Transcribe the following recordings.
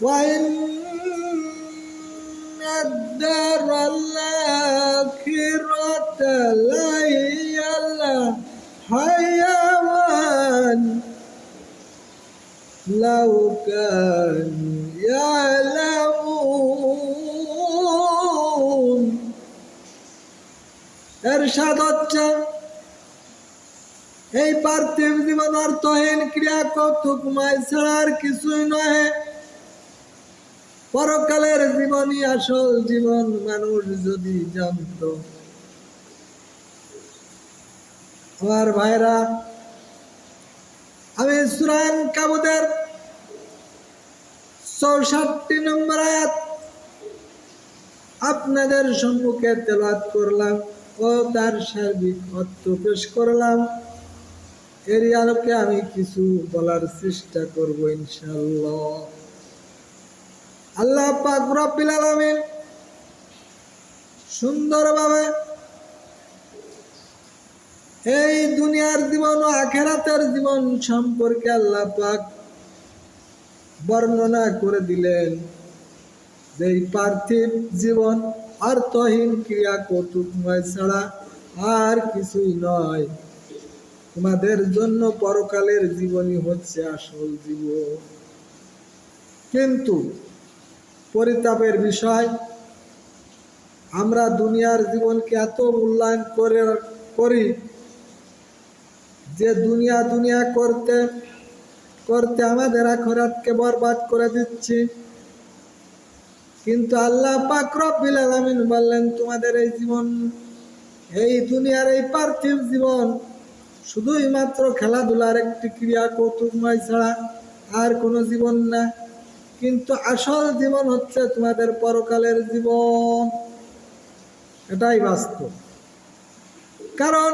وإن الدار الآخرة لهي الحيوان لو كانوا يعلمون এরশাদ হচ্ছে এই পার্থিব জীবন অর্থহীন ক্রিয়া কৌতুকময় ছাড়া আর কিছুই নহে পরকালের জীবনই আসল জীবন, মানুষ যদি জানত। আমার ভাইরা, আমি সুরান কাবুদের চৌষট্টি নম্বর আয়াত আপনাদের সম্মুখে তেলাত করলাম ও তার সার্বিক অর্থ পেশ করলাম। এর আলোকে আমি কিছু বলার চেষ্টা করব ইনশাল্লাহ আল্লাহ পাক রব্বিল আলামিন সুন্দরভাবে এই দুনিয়ার জীবন ও আখেরাতের জীবন সম্পর্কে আল্লাহ পাক বর্ণনা করে দিলেন যে পার্থিব জীবন অর্থহীন ক্রিয়া কৌতুকময় ছাড়া আর কিছুই নয়। তোমাদের জন্য পরকালের জীবনই হচ্ছে আসল জীবন। কিন্তু পরিতাপের বিষয়। আমরা দুনিয়ার জীবনকে এত মূল্যায়ন করে, করি যে দুনিয়া দুনিয়া করতে করতে আমাদের আখরাতকে বরবাদ করে দিচ্ছি। কিন্তু আল্লাহ পাক রব্বিল বললেন, তোমাদের এই জীবন, এই দুনিয়ার এই পার্থিব জীবন শুধুই মাত্র খেলাধুলার একটি ক্রিয়া কৌতুকময় ছাড়া আর কোনো জীবন না। কিন্তু আসল জীবন হচ্ছে তোমাদের পরকালের জীবন। এটাই বাস্তব। কারণ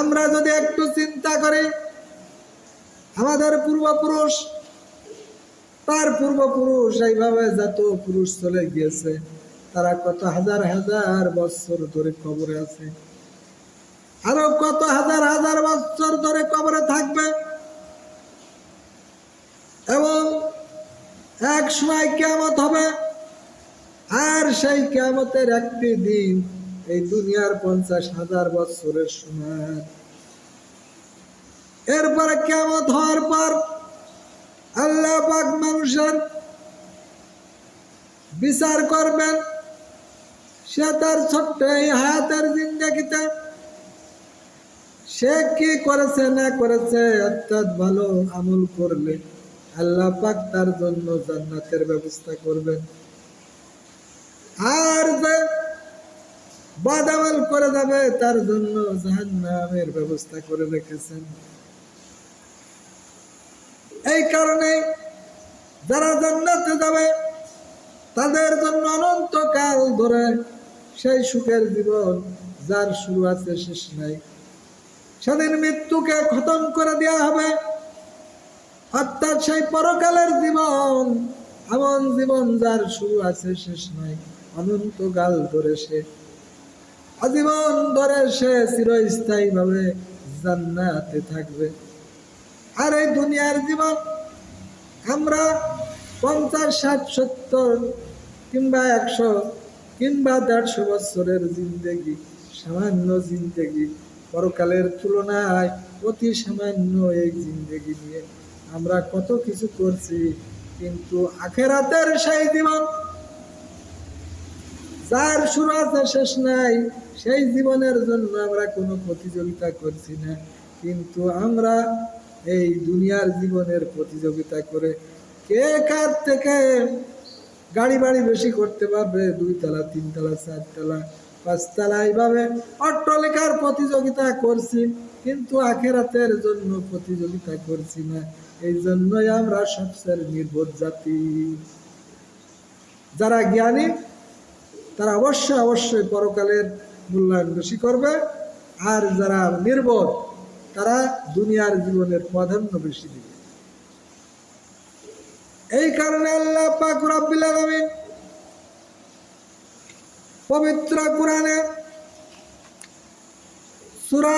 আমরা যদি একটু চিন্তা করি, আমাদের পূর্বপুরুষ, তার পূর্বপুরুষ এইভাবে যত পুরুষ চলে গিয়েছে, তারা কত হাজার হাজার বছর ধরে কবরে আছে। আরও কত হাজার হাজার বছর ধরে কবরে থাকবে এক সময় কেমত হবে। আর সেই কেমতের একটি দিন এই দুনিয়ার পঞ্চাশ হাজার বছরের সময়। এরপরে কেমত হওয়ার পর আল্লাহ পাক মানুষের বিচার করবেন। সে তার ছোট্ট এই হায়াতের জিন্দগিতে সে কি করেছে না করেছে অর্থাৎ ভালো আমল করলে আল্লাহ পাক তার জন্য জান্নাতের ব্যবস্থা করবেন। আর যে বাদামাল করে যাবে, তার জন্য জাহান্নামের ব্যবস্থা করে রেখেছেন। এই কারণে যারা জান্নাতে যাবে, তাদের জন্য অনন্তকাল ধরে সেই সুখের জীবন যার শুরু আছে, শেষ নাই। সেদিন মৃত্যুকে খতম করে দেওয়া হবে। অর্থাৎ সেই পরকালের জীবন, এমন জীবন যার শুরু আছে, শেষ নাই অনন্তকাল ধরে সে আজীবন ধরে সে চিরস্থায়ী ভাবে জান্নাতে থাকবে। আর এই দুনিয়ার জীবন আমরা পঞ্চাশ, ষাট, সত্তর কিংবা একশো কিংবা দেড়শো বছরের জিন্দেগি, সামান্য জিন্দেগি, পরকালের তুলনায় অতি সামান্য এই জিন্দেগি নিয়ে। আমরা কত কিছু করছি, কিন্তু আখেরাতের সেই জীবন যার শুরু আছে, শেষ নাই, সেই জীবনের জন্য আমরা কোনো প্রতিযোগিতা করছি না। কিন্তু আমরা এই দুনিয়ার জীবনের প্রতিযোগিতা করে কে কার থেকে গাড়ি বাড়ি বেশি করতে পারবে, দুই তলা, তিন তলা, চার তলা পাঁচতলা এইভাবে অট্টলিকার প্রতিযোগিতা করছি, কিন্তু আখেরাতের জন্য প্রতিযোগিতা করছি না। এই জন্যই আমরা সবচেয়ে নির্বোধ জাতি। যারা জ্ঞানী, তারা অবশ্যই অবশ্যই পরকালের মূল্যায়ন বেশি করবে। আর যারা নির্বোধ তারা দুনিয়ার জীবনের প্রাধান্য বেশি দিবে। এই কারণে আল্লাহ পাক রব্বিল আলামিন পবিত্র কোরআনে সূরা